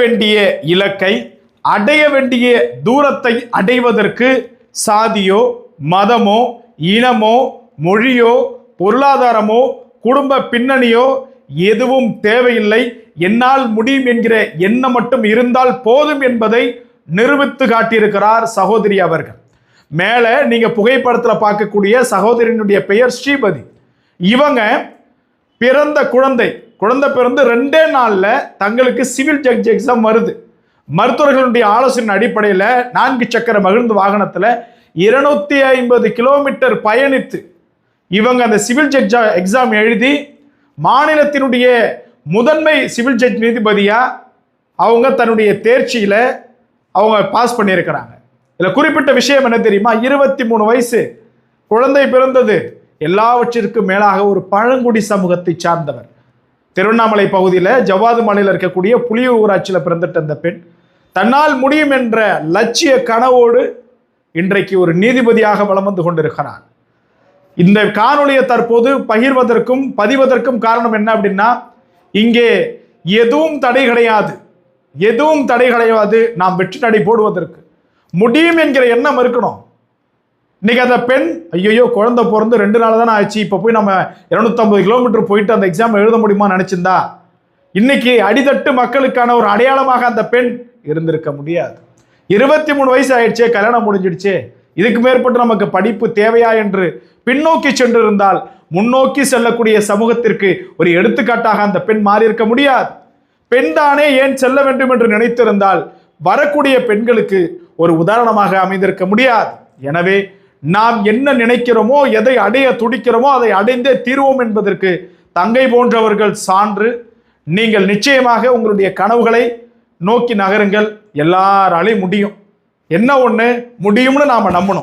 வேண்டிய இலக்கை அடைய வேண்டிய தூரத்தை அடைவதற்கு சாதியோ மதமோ இனமோ மொழியோ பொருளாதாரமோ குடும்ப பின்னணியோ எதுவும் தேவையில்லை. என்னால் முடியும் என்கிற எண்ணம் மட்டும் இருந்தால் போதும் என்பதை நிரூபித்து காட்டியிருக்கிறார் சகோதரி அவர்கள். மேலே நீங்க புகைப்படத்தில் பார்க்கக்கூடிய சகோதரியினுடைய பெயர் ஸ்ரீபதி. இவங்க பிறந்த குழந்தை குழந்தை பிறந்து ரெண்டே நாளில் தங்களுக்கு சிவில் ஜட்ஜ் எக்ஸாம் வருது. மருத்துவர்களுடைய ஆலோசனை அடிப்படையில் நான்கு சக்கர மகிழ்ந்து வாகனத்தில் இருநூத்தி ஐம்பது கிலோமீட்டர் பயணித்து இவங்க அந்த சிவில் ஜட்ஜ் எக்ஸாம் எழுதி மாநிலத்தினுடைய முதன்மை சிவில் ஜட்ஜ் நீதிபதியாக அவங்க தன்னுடைய தேர்ச்சியில் அவங்க பாஸ் பண்ணியிருக்கிறாங்க. இதில் குறிப்பிட்ட விஷயம் என்ன தெரியுமா? இருபத்தி மூணு வயசு. குழந்தை பிறந்தது. எல்லாவற்றிற்கும் மேலாக ஒரு பழங்குடி சமூகத்தை சார்ந்தவர். திருவண்ணாமலை பகுதியில் ஜவ்வாது மலையில் இருக்கக்கூடிய புளிய ஊராட்சியில் பிறந்துட்ட அந்த பெண் தன்னால் முடியும் என்ற லட்சிய கனவோடு இன்றைக்கு ஒரு நீதிபதியாக வலம் வந்து கொண்டிருக்கிறார். இந்த காணொலியை தற்போது பகிர்வதற்கும் பதிவதற்கும் காரணம் என்ன அப்படின்னா இங்கே எதுவும் தடை கிடையாது. எதுவும் தடை கிடையாது. நாம் வெற்றி நடை போடுவதற்கு. முடியும் என்கிற எண்ணம் இருக்கணும். இன்னைக்கு அந்த பெண் ஐயோ குழந்தை பிறந்து ரெண்டு நாள் தானே ஆச்சு இப்போ போய் நம்ம இரநூத்தம்பது கிலோமீட்டர் போயிட்டு அந்த எக்ஸாம் எழுத முடியுமா நினச்சிருந்தா இன்னைக்கு அடித்தட்டு மக்களுக்கான ஒரு அடையாளமாக அந்த பெண் இருந்திருக்க முடியாது. இருபத்தி மூணு வயசு ஆயிடுச்சே கல்யாணம் முடிஞ்சிடுச்சே. இதுக்கு மேற்பட்டு நமக்கு படிப்பு தேவையா என்று பின்னோக்கி சென்றிருந்தால் முன்னோக்கி செல்லக்கூடிய சமூகத்திற்கு ஒரு எடுத்துக்காட்டாக அந்த பெண் மாறி இருக்க முடியாது. பெண் தானே ஏன் செல்ல வேண்டும் என்று நினைத்திருந்தால் வரக்கூடிய பெண்களுக்கு ஒரு உதாரணமாக அமைந்திருக்க முடியாது. எனவே நாம் என்ன நினைக்கிறோமோ எதை அடைய துடிக்கிறோமோ அதை அடைந்தே தீர்வோம் என்பதற்கு தங்கை போன்றவர்கள் சான்று நீங்கள் நிச்சயமாக உங்களுடைய கனவுகளை நோக்கி நகருங்கள். எல்லாராலையும் முடியும். என்ன ஒன்று முடியும்னு நாம் நம்பணும்.